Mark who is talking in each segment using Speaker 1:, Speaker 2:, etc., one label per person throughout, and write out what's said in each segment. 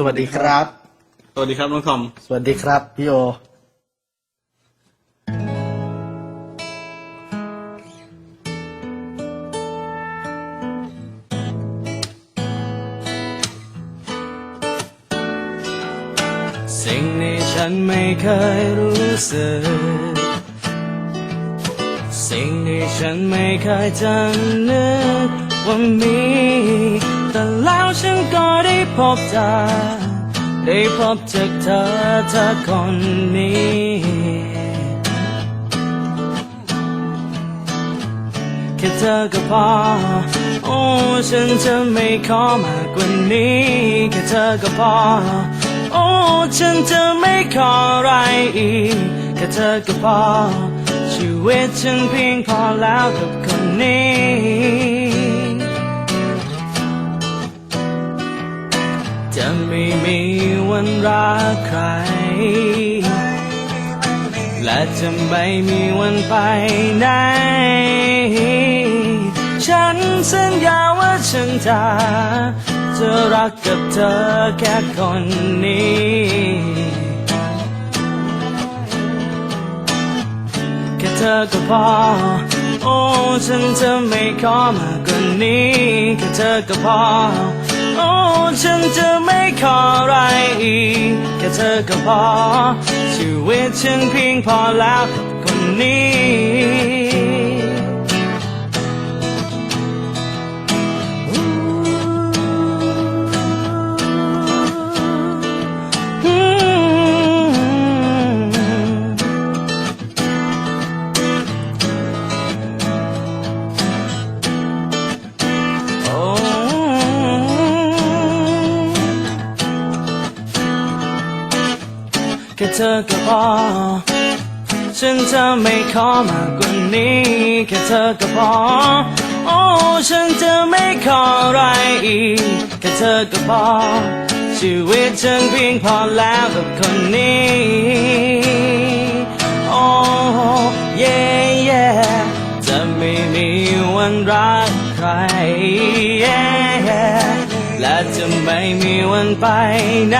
Speaker 1: สวัสดีครับ
Speaker 2: สวัสดีครับน้องทอม
Speaker 1: สวัสดีครับพี่โอ
Speaker 3: สิ่งที่ฉันไม่เคยรู้สึก สิ่งที่ฉันไม่เคยจะนึกว่ามี แต่แล้วฉันก็ได้พบเธอ ได้พบจากเธอเธอคนนี้แค่เธอก็พอ โอ้ฉันจะไม่ขอมากกว่านี้แค่เธอก็พอ โอ้ฉันจะไม่ขออะไรอีกแค่เธอก็พอชีวิตฉันเพียงพอแล้วกับคนนี้ ม่มีวันรักใคร และจะไม่มีวันไปไหน ฉันสัญญาว่าฉันจะจะรักกับเธอแค่คนนี้แค่เธอก็พอ โอ้ ฉันจะไม่ขอมากกว่านี้แค่เธอก็พอ โอ้ฉันจะไม่ขออะไรอีก แค่เธอก็พอ ชีวิตฉันเพียงพอแล้วคนนี้ แค่เธอก็พอ ฉันจะไม่ขอมากกว่านี้แค่เธอก็พอ โอ้ฉันจะไม่ขออะไรอีกแค่เธอก็พอ ชีวิตฉันเพียงพอแล้วกับคนนี้โอ้เย่เย่จะไม่มีวันรักใครและจะไม่มีวันไปไหน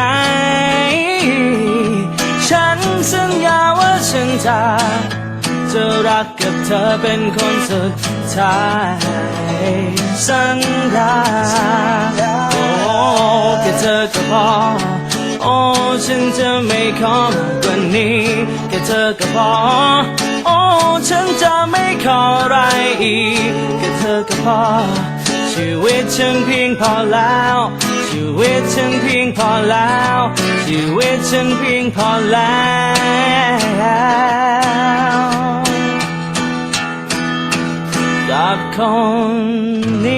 Speaker 3: สัญญาว่าฉันจะจะรักกับเธอเป็นคนสุดท้ายสัญญาโอ้แค่เธอก็พอ โอ้ฉันจะไม่ขอมากกว่านี้แค่เธอก็พอ โอ้ฉันจะไม่ขออะไรอีกแค่เธอก็พอ ชีวิตฉันเพียงพอแล้ว วิตฉันเพียงพอแล้ว ชีวิตฉันเพียงพอแล้วกับคนนี้